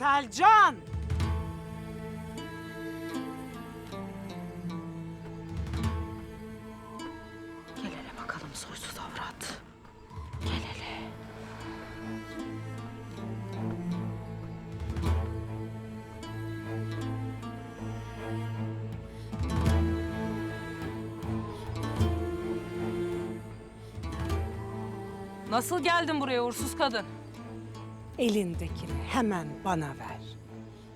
Selcan! Gel bakalım soysuz avrat. Gel. Nasıl geldin buraya uğursuz kadın? Elindekini hemen bana ver.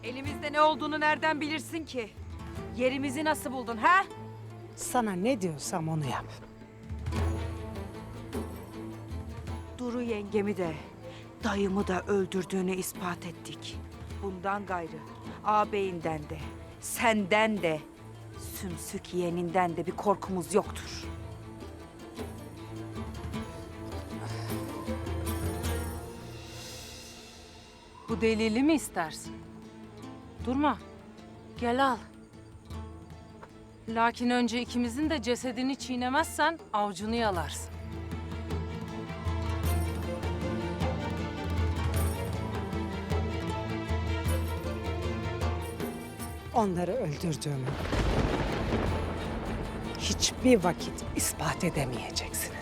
Elimizde ne olduğunu nereden bilirsin ki? Yerimizi nasıl buldun ha? Sana ne diyorsam onu yap. Duru yengemi de, dayımı da öldürdüğünü ispat ettik. Bundan gayrı ağabeyinden de, senden de, sümsük yeğeninden de bir korkumuz yoktur. Bu delili mi istersin? Durma. Gel al. Lakin önce ikimizin de cesedini çiğnemezsen avcunu yalarsın. Onları öldürdüğümü hiçbir vakit ispat edemeyeceksin.